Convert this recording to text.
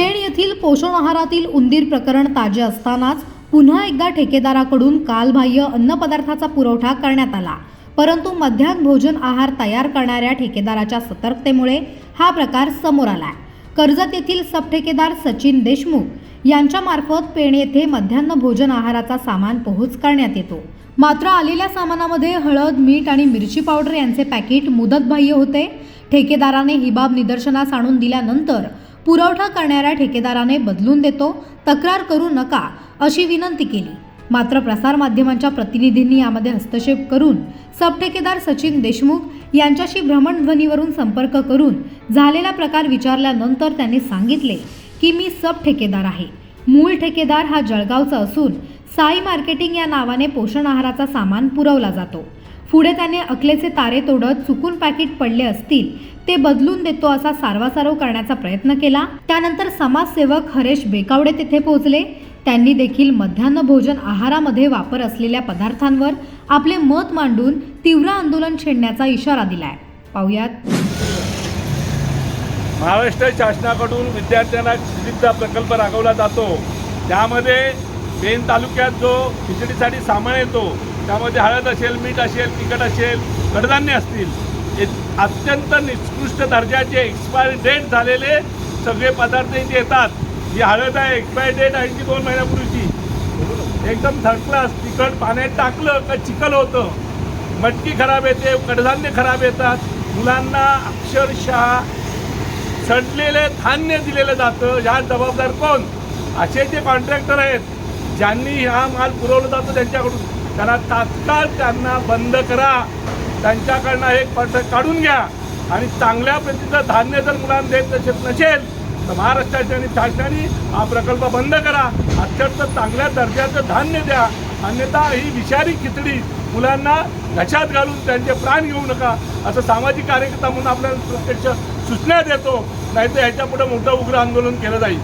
येथील पोषण आहारातील उंदीर प्रकरण ताजे असतानाच पुन्हा एकदा ठेकेदाराकडून कालबाह्य अन्नपदार्थाचा पुरवठा करण्यात आला. परंतु मध्यान्ह भोजन आहार तयार करणाऱ्या ठेकेदाराच्या सतर्कतेमुळे हा प्रकार समोर आलाय. कर्जत येथील सबठेकेदार सचिन देशमुख यांच्या मार्फत पेण येथे मध्यान्ह भोजन आहाराचा सामान पोहोच करण्यात येतो. मात्र आलेल्या सामानामध्ये हळद मीठ आणि मिरची पावडर यांचे पॅकेट मुदतबाह्य होते. ठेकेदाराने ही बाब निदर्शनास आणून दिल्यानंतर पुरवठा करणाऱ्या ठेकेदाराने बदलून देतो तक्रार करू नका अशी विनंती केली. मात्र प्रसारमाध्यमांच्या प्रतिनिधींनी यामध्ये हस्तक्षेप करून सबठेकेदार सचिन देशमुख यांच्याशी भ्रमणध्वनीवरून संपर्क करून झालेला प्रकार विचारल्यानंतर त्यांनी सांगितले की मी सबठेकेदार आहे. मूळ ठेकेदार हा जळगावचा असून साई मार्केटिंग या नावाने पोषण आहाराचा सामान पुरवला जातो. पुढे त्याने अकलेचे तारे तोडत चुकून पॅकेट पडले असतील ते बदलून देतो असा सारवासारव करण्याचा प्रयत्न केला. त्यानंतर समाजसेवक हरेश बेकावडे तेथे पोहोचले. त्यांनी देखील मध्यान्ह भोजन आहारामध्ये वापर असलेल्या पदार्थांवर आपले मत मांडून तीव्र आंदोलन छेडण्याचा इशारा दिलाय. पाहुयात. महाराष्ट्र शासनाकडून विद्यार्थ्यांना खिचडीचा प्रकल्प राबवला जातो. त्यामध्ये पेन तालुक्यात जो खिचडीसाठी सामान येतो त्यामध्ये हळद असेल मीठ असेल तिखट असेल कडधान्य असतील हे अत्यंत निकृष्ट दर्जाचे एक्सपायरी डेट झालेले सगळे पदार्थ इथे येतात. जी हळद आहे एक्सपायरी डेट आहे ती दोन महिन्यापूर्वीची. एकदम थर्ड क्लास तिखट पाण्यात टाकलं का चिखल होतं. मटकी खराब येते कडधान्य खराब येतात. मुलांना अक्षरशः सडलेले धान्य दिलेलं जातं. ह्या जबाबदार कोण? असे जे कॉन्ट्रॅक्टर आहेत ज्यांनी हा माल पुरवला जातो त्यांच्याकडून. त्यांना तात्काळ त्यांना बंद करा. त्यांच्याकडनं हे कॉन्ट्रॅक्ट काढून घ्या. आणि चांगल्या प्रतीचं धान्य जर मुलांना देत नसेल नसेल तर महाराष्ट्राच्या आणि शासनाने हा प्रकल्प बंद करा. अत्यंत चांगल्या दर्जाचं धान्य द्या. अन्यथा ही विषारी खिचडी मुलांना घशात घालून त्यांचे प्राण घेऊ नका असं सामाजिक कार्यकर्ता म्हणून आपल्याला प्रत्यक्ष सूचना देतो. नाहीतर ह्याच्या पुढे मोठं उग्र आंदोलन केलं जाईल.